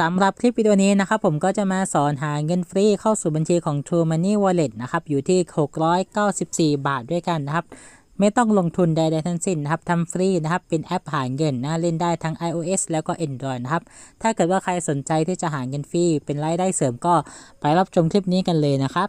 สำหรับคลิปวิดีโอนี้นะครับผมก็จะมาสอนหาเงินฟรีเข้าสู่บัญชีของ True Money Wallet นะครับอยู่ที่ 694 บาทด้วยกันนะครับ ไม่ต้องลงทุนใดๆทั้งสิ้นนะครับทำฟรีนะครับเป็นแอปหาเงินนะเล่นได้ทั้ง iOS แล้วก็ Android นะครับถ้าเกิดว่าใครสนใจที่จะหาเงินฟรีเป็นรายได้เสริมก็ไปรับชมคลิปนี้กันเลยนะครับ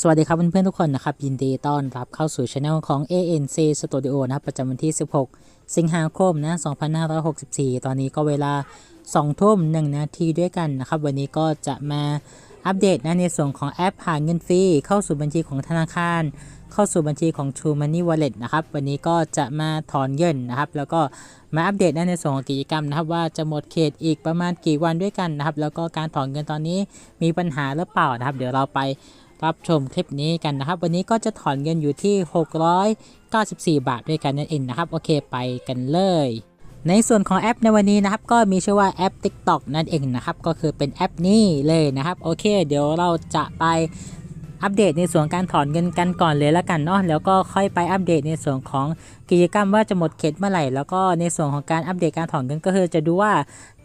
สวัสดีครับเพื่อนๆทุกคนนะครับ ยินดีต้อนรับเข้าสู่ช anel ของ ANC Studio นะครับประจำวันที่ 16 สิงหาคมนะ2564 ตอนนี้ก็เวลา 2 ทุ่ม 1 นาทีด้วยกันนะครับ วันนี้ก็จะมาอัปเดตนะในส่วนของแอปหานเงินฟรี เข้าสู่บัญชีของธนาคาร เข้าสู่บัญชีของ True Money Wallet นะครับ วันนี้ก็จะมาถอนเงินนะครับ แล้วก็มาอัปเดตนะในส่วนของกิจกรรมนะครับ ว่าจะหมดเขตอีกประมาณกี่วันด้วยกันนะครับ แล้วก็การถอนเงินตอนนี้มีปัญหาหรือเปล่านะครับ เดี๋ยวเราไป รับชมคลิปนี้กันนะครับ วันนี้ก็จะถอนเงินอยู่ที่ 694 บาทด้วยกันนั่นเองนะครับ โอเคไปกันเลย ในส่วนของแอปในวันนี้นะครับ ก็มีชื่อว่าแอป TikTok นั่นเองนะครับ ก็คือเป็นแอปนี้เลยนะครับ โอเค เดี๋ยวเราจะไป อัปเดตในส่วนการถอนเงินกันก่อนเลยแล้วกันเนาะแล้วก็ค่อยไปอัปเดตในส่วนของกิจกรรมว่าจะหมดเขตเมื่อไหร่ แล้วก็ในส่วนของการอัปเดตการถอนเงินก็คือจะดูว่า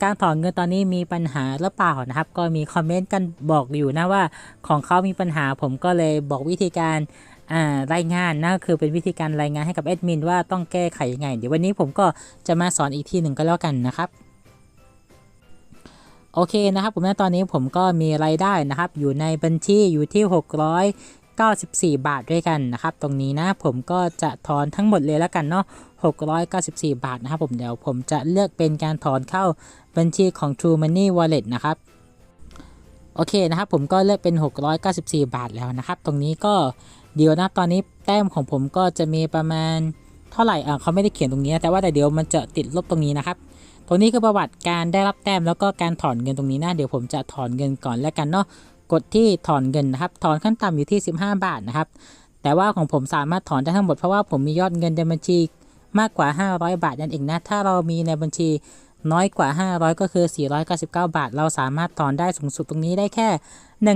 การถอนเงินตอนนี้มีปัญหาหรือเปล่านะครับ ก็มีคอมเมนต์กันบอกอยู่นะว่าของเขามีปัญหาผมก็เลยบอกวิธีการรายงานนะคือเป็นวิธีการรายงานให้กับแอดมินว่าต้องแก้ไขยังไง เดี๋ยววันนี้ผมก็จะมาสอนอีกทีหนึ่งก็แล้วกันนะครับ โอเคนะครับผมนะตอนนี้ผมก็มีรายได้นะครับ อยู่ในบัญชีอยู่ที่ 694 บาทด้วยกันนะครับ ตรงนี้นะผมก็จะถอนทั้งหมดเลยแล้วกันเนาะ694 บาทนะครับ ผมเดี๋ยวผมจะเลือกเป็นการถอนเข้าบัญชีของ True Money Wallet นะครับโอเคนะครับผมก็เลือกเป็น 694 บาทแล้วนะครับ ตรงนี้ก็เดี๋ยวนะตอนนี้แต้มของผมก็จะมีประมาณเท่าไหร่อ่าเขาไม่ได้เขียนตรงนี้ แต่ว่าแต่เดี๋ยวมันจะติดลบตรงนี้นะครับ ตรงนี้คือประวัติการได้รับแต้มแล้วก็การถอนเงินตรงนี้นะเดี๋ยวผมจะถอนเงินก่อนแล้วกันเนาะกดที่ถอนเงินนะครับ ถอนขั้นต่ำอยู่ที่ 15 บาทนะครับ แต่ว่าของผมสามารถถอนได้ทั้งหมดเพราะว่าผมมียอดเงินในบัญชีมากกว่า 500 บาทนั่นเองนะ ถ้าเรามีในบัญชีน้อยกว่า 500 ก็คือ 499 บาท เราสามารถถอนได้สูงสุดตรงนี้ได้แค่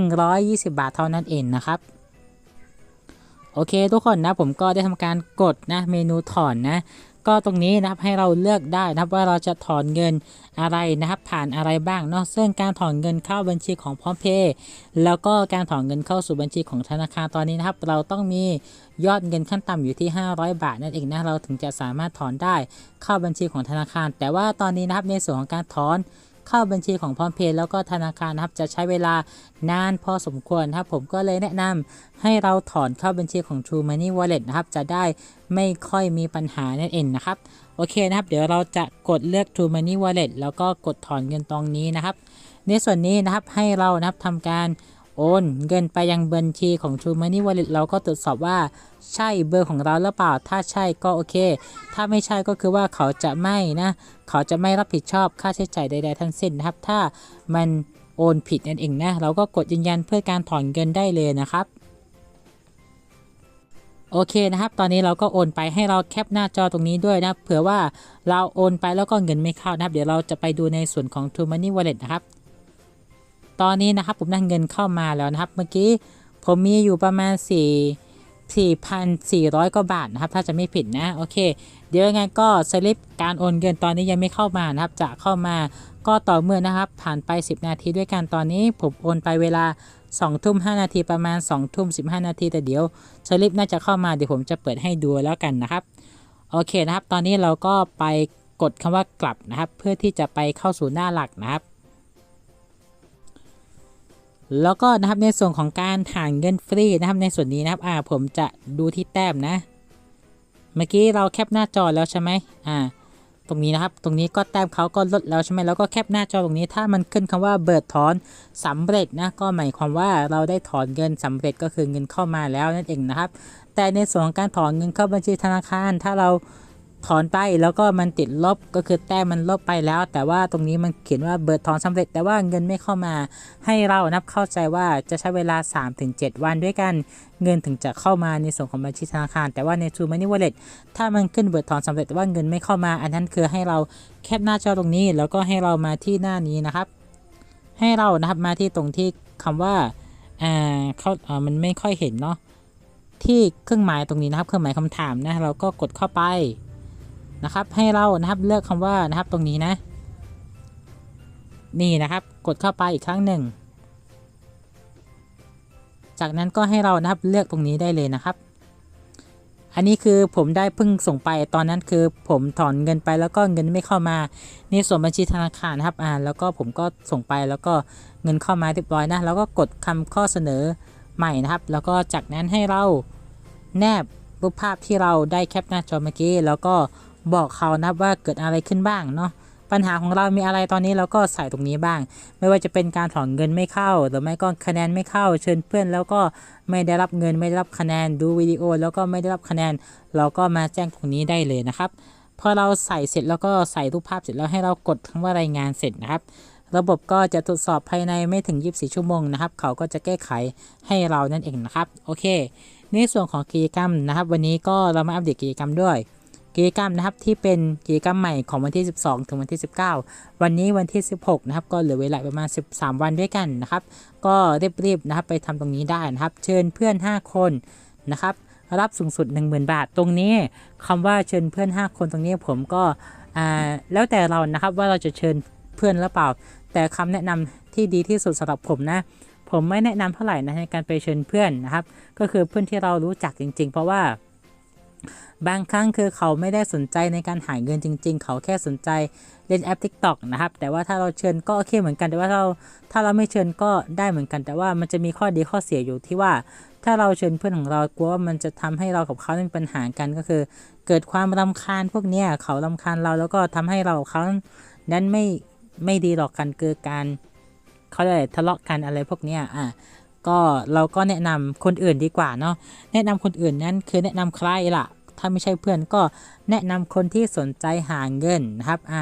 120 บาทเท่านั้นเองนะครับ โอเคทุกคนนะผมก็ได้ทำการกดนะเมนูถอนนะ ก็ตรงนี้นะครับให้เราเลือกได้นะครับว่าเราจะถอนเงินอะไรนะครับ ผ่านอะไรบ้างเนาะซึ่งการถอนเงินเข้าบัญชีของพร้อมเพย์แล้วก็การถอนเงินเข้าสู่บัญชีของธนาคารตอนนี้นะครับ เราต้องมียอดเงินขั้นต่ำอยู่ที่ 500 บาทนั่นเองนะเราถึงจะสามารถถอนได้เข้าบัญชีของธนาคาร แต่ว่าตอนนี้นะครับในส่วนของการถอน เข้าบัญชีของพร้อมเพย์แล้วก็ธนาคารนะครับจะใช้เวลานานพอสมควรนะครับผมก็เลยแนะนำให้เราถอนเข้าบัญชีของ True Money Wallet นะครับจะได้ไม่ค่อยมีปัญหานั่นเองนะครับโอเคนะครับ เดี๋ยวเราจะกดเลือก True Money Wallet แล้วก็กดถอนเงินตรงนี้นะครับ ในส่วนนี้นะครับให้เรานะครับทำการ โอนเงินไปยังบัญชีของ True Money Wallet เราก็ตรวจสอบว่าใช่เบอร์ของเราหรือเปล่า ถ้าใช่ก็โอเค ถ้าไม่ใช่ก็คือว่าเขาจะไม่นะ เขาจะไม่รับผิดชอบค่าใช้จ่ายใด ๆ ทั้งสิ้นนะครับ ถ้ามันโอนผิดนั่นเองนะ เราก็กดยืนยันเพื่อการถอนเงินได้เลยนะครับโอเคนะครับ ตอนนี้เราก็โอนไปให้เราแคปหน้าจอตรงนี้ด้วยนะ เผื่อว่าเราโอนไปแล้วก็เงินไม่เข้านะครับ เดี๋ยวเราจะไปดูในส่วนของ True Money Wallet นะครับ ตอนนี้นะครับผมได้เงินเข้ามาแล้วนะครับ เมื่อกี้ผมมีอยู่ประมาณ 4 4,400 กว่าบาทนะครับ ถ้าจะไม่ผิดนะ โอเค เดี๋ยวยังไงก็สลิปการโอนเงินตอนนี้ยังไม่เข้ามานะครับ จะเข้ามาก็ต่อเมื่อนะครับ ผ่านไป 10 นาทีด้วยกัน ตอนนี้ผมโอนไปเวลา2ทุ่ม5นาทีประมาณ2ทุ่ม15 นาที แต่เดี๋ยวสลิปน่าจะเข้ามา เดี๋ยวผมจะเปิดให้ดูแล้วกันนะครับ โอเคนะครับ ตอนนี้เราก็ไปกดคำว่ากลับนะครับ เพื่อที่จะไปเข้าสู่หน้าหลักนะครับ แล้วก็นะครับในส่วนของการถ่ายเงินฟรีนะครับในส่วนนี้นะครับอ่าผมจะดูที่แต้มนะ เมื่อกี้เราแคปหน้าจอแล้วใช่ไหมอ่าตรงนี้นะครับ ตรงนี้ก็แต้มเขาก็ลดแล้วใช่ไหมแล้วก็แคปหน้าจอตรงนี้ ถ้ามันขึ้นคำว่าเบิดถอนสำเร็จนะ ก็หมายความว่าเราได้ถอนเงินสำเร็จก็คือเงินเข้ามาแล้วนั่นเองนะครับ แต่ในส่วนของการถอนเงินเข้าบัญชีธนาคาร ถ้าเรา ถอนไปแล้วก็มันติดลบก็คือแต้มมันลบไปแล้ว แต่ว่าตรงนี้มันเขียนว่าเบิดถอนสำเร็จ แต่ว่าเงินไม่เข้ามา ให้เรานับเข้าใจว่าจะใช้เวลา 3-7 วันด้วยกัน เงินถึงจะเข้ามาในส่วนของบัญชีธนาคาร แต่ว่าใน True Money Wallet ถ้ามันขึ้นเบิดถอนสำเร็จแต่ว่าเงินไม่เข้ามา อันนั้นคือให้เราแคปหน้าจอตรงนี้ แล้วก็ให้เรามาที่หน้านี้นะครับ ให้เรานะครับมาที่ตรงที่คำว่าอ่าเขาอ่ามันไม่ค่อยเห็นเนาะที่เครื่องหมายตรงนี้นะครับ เครื่องหมายคำถามนะเราก็กดเข้าไป นะครับ ให้เรานะครับเลือกคำว่านะครับตรงนี้นะ นี่นะครับกดเข้าไปอีกครั้งหนึ่ง จากนั้นก็ให้เรานะครับเลือกตรงนี้ได้เลยนะครับ อันนี้คือผมได้เพิ่งส่งไปตอนนั้นคือผมถอนเงินไปแล้วก็เงินไม่เข้ามาในส่วนบัญชีธนาคารนะครับอ่าแล้วก็ผมก็ส่งไปแล้วก็เงินเข้ามาเรียบร้อยนะแล้วก็กดคำข้อเสนอใหม่นะครับ แล้วก็จากนั้นให้เราแนบรูปภาพที่เราได้แคปหน้าจอเมื่อกี้แล้วก็ บอกเขานับว่าเกิดอะไรขึ้นบ้างเนาะปัญหาของเรามีอะไรตอนนี้เราก็ใส่ตรงนี้บ้าง ไม่ว่าจะเป็นการถอนเงินไม่เข้า หรือไม่ก็คะแนนไม่เข้า เชิญเพื่อนแล้วก็ไม่ได้รับเงินไม่ได้รับคะแนนดูวิดีโอ แล้วก็ไม่ได้รับคะแนน เราก็มาแจ้งตรงนี้ได้เลยนะครับพอเราใส่เสร็จแล้วก็ใส่รูปภาพเสร็จแล้วให้เรากดคำว่ารายงานเสร็จนะครับ ระบบก็จะตรวจสอบภายในไม่ถึง 24 ชั่วโมงนะครับ เขาก็จะแก้ไขให้เรานั่นเองนะครับ โอเค ในส่วนของกิจกรรมนะครับ วันนี้ก็เรามาอัปเดตกิจกรรมด้วย กิจกรรมนะครับที่เป็นกิจกรรมใหม่ของวันที่ 12 ถึงวันที่ 19 วันนี้วันที่ 16 นะครับ ก็เหลือเวลาประมาณ 13 วันด้วยกันนะครับ ก็รีบๆนะครับไปทำตรงนี้ได้นะครับ เชิญเพื่อน 5 คนนะครับ รับสูงสุด 10,000 บาท ตรงนี้คำว่าเชิญเพื่อน 5 คนตรงนี้ผมก็แล้วแต่เรานะครับว่าเราจะเชิญเพื่อนหรือเปล่า แต่คำแนะนำที่ดีที่สุดสำหรับผมนะผมไม่แนะนำเท่าไหร่นะในการไปเชิญเพื่อนนะครับ ก็คือเพื่อนที่เรารู้จักจริง ๆ เพราะว่า บางครั้งคือเขาไม่ได้สนใจในการหาเงินจริง ๆ เขาแค่สนใจเล่นแอป TikTok นะครับ แต่ว่าถ้าเราเชิญก็โอเคเหมือนกัน แต่ว่าเราถ้าเราไม่เชิญก็ได้เหมือนกัน แต่ว่ามันจะมีข้อดีข้อเสียอยู่ที่ว่า ถ้าเราเชิญเพื่อนของเรากลัวว่ามันจะทำให้เรากับเขามีปัญหากันก็คือ เกิดความรำคาญพวกเนี้ยเขารำคาญเราแล้วก็ทำให้เรากับเขานั้นไม่ไม่ดีหรอกกันคือการเขาเรียกอะไรทะเลาะกันอะไรพวกเนี้ยอะ ก็เราก็แนะนำคนอื่นดีกว่าเนาะแนะนำคนอื่นนั้นคือแนะนำใครล่ะ ถ้าไม่ใช่เพื่อนก็แนะนำคนที่สนใจหาเงินนะครับอ่า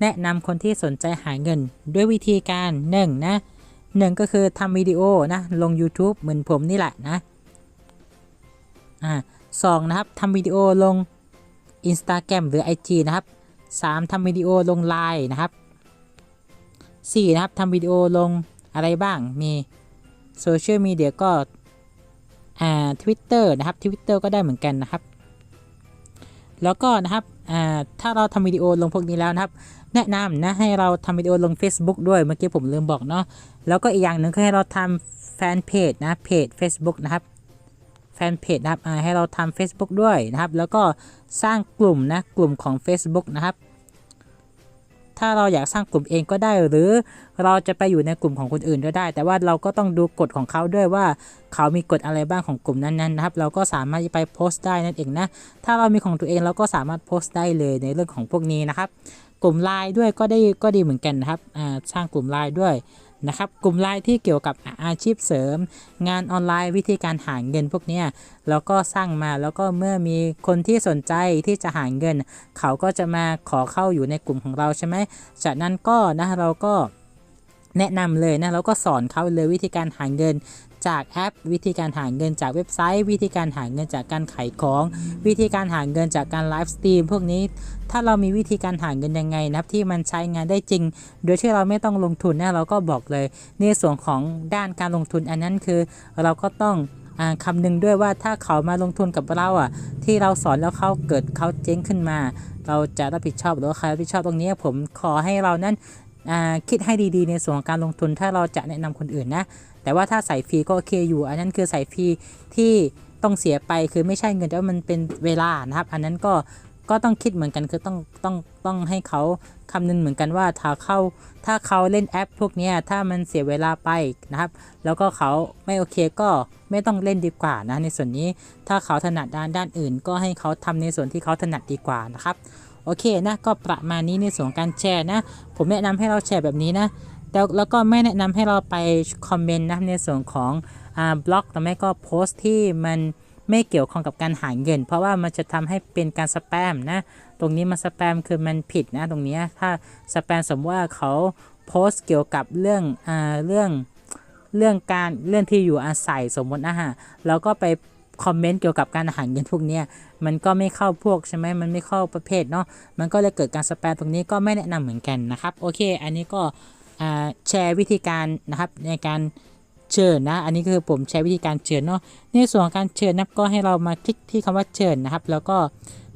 แนะนำคนที่สนใจหาเงิน ด้วยวิธีการหนึ่งนะหนึ่งก็คือทำวิดีโอนะลง YouTube เหมือนผมนี่แหละนะอ่าสองนะครับทำวิดีโอลง Instagram หรือ IG นะครับสามทำวิดีโอลง Line นะครับสี่นะครับทำวิดีโอลงอะไรบ้างมี โซเชียลมีเดียก็อ่า Twitter นะครับ Twitter ก็ได้เหมือนกันนะครับ แล้วก็นะครับอ่าถ้าเราทำวิดีโอลงพวกนี้แล้วนะครับ แนะนำนะให้เราทำวิดีโอลง Facebook ด้วยเมื่อกี้ผมลืมบอกเนาะแล้วก็อีกอย่างหนึ่งคือให้เราทำแฟนเพจนะเพจ Facebook นะครับแฟนเพจนะครับให้เราทำ Facebook ด้วยนะครับ แล้วก็สร้างกลุ่มนะกลุ่มของ Facebook นะครับ ถ้าเราอยากสร้างกลุ่มเองก็ได้ หรือเราจะไปอยู่ในกลุ่มของคนอื่นก็ได้ แต่ว่าเราก็ต้องดูกฎของเขาด้วยว่า เขามีกฎอะไรบ้างของกลุ่มนั้นๆนะครับ เราก็สามารถไปโพสต์ได้นั่นเองนะ ถ้าเรามีของตัวเองเราก็สามารถโพสต์ได้เลยในเรื่องของพวกนี้นะครับ กลุ่มไลน์ด้วยก็ได้ก็ดีเหมือนกันนะครับสร้างกลุ่มไลน์ด้วย นะครับกลุ่มไลน์ที่เกี่ยวกับอาชีพเสริม งานออนไลน์วิธีการหาเงินพวกนี้แล้วก็สร้างมาแล้วก็เมื่อมีคนที่สนใจที่จะหาเงิน เขาก็จะมาขอเข้าอยู่ในกลุ่มของเราใช่ไหมจากนั้นก็นะเราก็แนะนำเลยนะเราก็สอนเขาเลยวิธีการหาเงิน จากแอป วิธีการหาเงินจากเว็บไซต์ วิธีการหาเงินจากการขายของ วิธีการหาเงินจากการไลฟ์สตรีมพวกนี้ ถ้าเรามีวิธีการหาเงินยังไงนะครับที่มันใช้งานได้จริง โดยที่เราไม่ต้องลงทุนนะเราก็บอกเลย ในส่วนของด้านการลงทุนอันนั้นคือ เราก็ต้องคำนึงด้วยว่าถ้าเขามาลงทุนกับเราอะ ที่เราสอนแล้วเขาเกิดเขาเจ๊งขึ้นมา เราจะรับผิดชอบหรือว่าใครรับผิดชอบตรงนี้ผมขอให้เรานั้นคิดให้ดีๆ ในส่วนของการลงทุนถ้าเราจะแนะนำคนอื่นนะ แต่ว่าถ้าใส่ฟรีก็โอเคอยู่ อันนั้นคือใส่ฟรีที่ต้องเสียไปคือไม่ใช่เงินแต่ว่ามันเป็นเวลานะครับ อันนั้นก็ก็ต้องคิดเหมือนกันคือต้องต้องต้องให้เขาคำนึงเหมือนกันว่าถ้าเข้าถ้าเขาเล่นแอปพวกนี้ถ้ามันเสียเวลาไปนะครับ แล้วก็เขาไม่โอเคก็ไม่ต้องเล่นดีกว่านะในส่วนนี้ถ้าเขาถนัดด้านด้านอื่น ก็ให้เขาทำในส่วนที่เขาถนัดดีกว่านะครับโอเคนะก็ประมาณนี้ในส่วนการแชร์นะ ผมแนะนำให้เราแชร์แบบนี้นะ แล้วแล้วก็ไม่แนะนำให้เราไปคอมเมนต์นะในส่วนของอ่าบล็อกหรือไม่ก็โพสต์ที่มันไม่เกี่ยวข้องกับการหาเงิน เพราะว่ามันจะทำให้เป็นการสแปมนะ ตรงนี้มันสแปมคือมันผิดนะตรงนี้ถ้าสแปมสมมติว่าเขาโพสต์เกี่ยวกับเรื่องอ่าเรื่องเรื่องการเรื่องที่อยู่อาศัยสมมตินะฮะแล้วก็ไปคอมเมนต์เกี่ยวกับการหาเงินพวกนี้มันก็ไม่เข้าพวกใช่ไหมมันไม่เข้าประเภทเนาะมันก็เลยเกิดการสแปมตรงนี้ก็ไม่แนะนำเหมือนกันนะครับ โอเค อันนี้ก็ แชร์วิธีการนะครับในการเชิญนะ อันนี้คือผมใช้วิธีการเชิญเนาะ ในส่วนของการเชิญนับก็ให้เรามาคลิกที่คำว่าเชิญนะครับ แล้วก็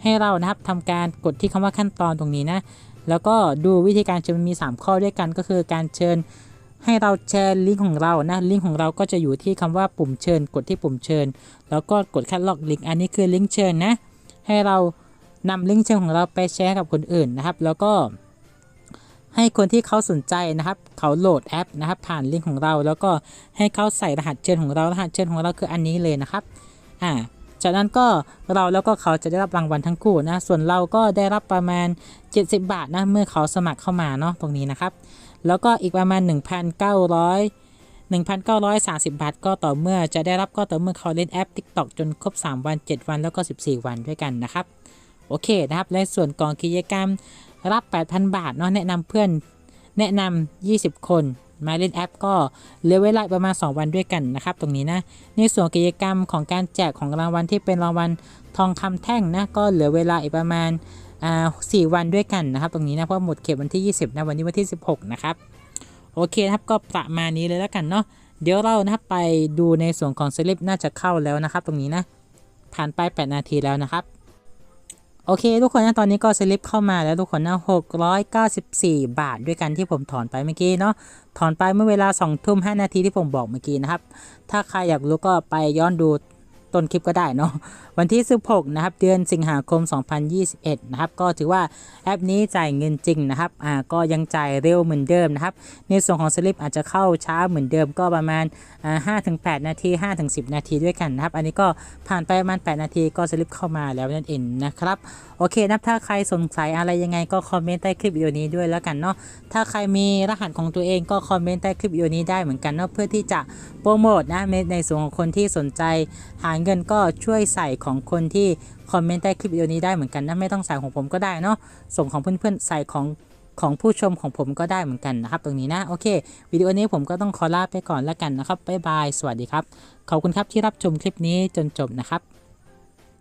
ให้เรานะครับทำการกดที่คำว่าขั้นตอนตรงนี้นะ แล้วก็ดูวิธีการเชิญมันมี 3 ข้อด้วยกันก็คือการเชิญให้เราแชร์ลิงก์ของเรานะ ลิงก์ของเราก็จะอยู่ที่คำว่าปุ่มเชิญ กดที่ปุ่มเชิญ แล้วก็กดคัดลอกลิงก์อันนี้คือลิงก์เชิญนะ ให้เรานำลิงก์เชิญของเราไปแชร์กับคนอื่นนะครับ แล้วก็ ให้คนที่เขาสนใจนะครับ เขาโหลดแอปนะครับ ผ่านลิงก์ของเรา แล้วก็ให้เขาใส่รหัสเชิญของเรารหัสเชิญของเราคืออันนี้เลยนะครับอ่าจากนั้นก็เราแล้วก็เขาจะได้รับรางวัลทั้งคู่นะ ส่วนเราก็ได้รับประมาณ 70 บาทนะ เมื่อเขาสมัครเข้ามาเนาะตรงนี้นะครับ แล้วก็อีกประมาณ 1,900 1,930 บาทก็ต่อเมื่อจะได้รับก็ต่อเมื่อเขาเล่นแอป TikTok จนครบ 3 วัน 7 วันแล้วก็ 14 วันด้วยกันนะครับ โอเคนะครับในส่วนกองกิจกรรม รับ 8,000 บาทเนาะแนะนำเพื่อนแนะนำ20 คนมาเล่นแอปก็เหลือเวลาประมาณ 2 วันด้วยกันนะครับ ตรงนี้นะในส่วนกิจกรรมของการแจกของรางวัลที่เป็นรางวัลทองคำแท่งนะก็เหลือเวลาอีกประมาณอ่าสี่วันด้วยกันนะครับ ตรงนี้นะเพราะหมดเขตวันที่ 20นะวันนี้วันที่ 16 นะครับ โอเคครับก็ประมาณนี้เลยแล้วกันเนาะเดี๋ยวเรานะครับไปดูในส่วนของสลิปน่าจะเข้าแล้วนะครับ ตรงนี้นะผ่านไป 8 นาทีแล้วนะครับ โอเค ทุกคนนะตอนนี้ก็สลิปเข้ามาแล้วทุกคนนะ694 บาทด้วยกันที่ผมถอนไปเมื่อกี้เนาะถอนไปเมื่อเวลา2ทุ่ม5นาทีที่ผมบอกเมื่อกี้นะครับ ถ้าใครอยากรู้ก็ไปย้อนดู ต้นคลิปก็ได้เนาะวันที่ 16 นะครับ เดือนสิงหาคม 2021 นะครับ ก็ถือว่าแอปนี้จ่ายเงินจริงนะครับอ่าก็ยังจ่ายเร็วเหมือนเดิมนะครับ ในส่วนของสลิปอาจจะเข้าช้าเหมือนเดิมก็ประมาณอ่า5-8 นาที 5-10 นาทีด้วยกันนะครับ อันนี้ก็ผ่านไปประมาณ 8 นาทีก็สลิปเข้ามาแล้วนั่นเองนะครับโอเคนะครับถ้าใครสงสัยอะไรยังไงก็คอมเมนต์ใต้คลิปวิดีโอนี้ด้วยแล้วกันเนาะถ้าใครมีรหัสของตัวเองก็คอมเมนต์ใต้คลิปวิดีโอนี้ได้เหมือนกันเนาะเพื่อที่จะโปรโมทนะในในส่วนของคนที่สนใจ หาเงินก็ช่วยใส่ของคนที่คอมเมนต์ใต้คลิปวิดีโอนี้ได้เหมือนกันนะไม่ต้องใส่ของผมก็ได้เนาะส่งของเพื่อนๆใส่ของของผู้ชมของผมก็ได้เหมือนกันนะครับ ตรงนี้นะ โอเควิดีโอนี้ผมก็ต้องขอลาไปก่อนแล้วกันนะครับบ๊ายบาย สวัสดีครับ ขอบคุณครับที่รับชมคลิปนี้จนจบนะครับ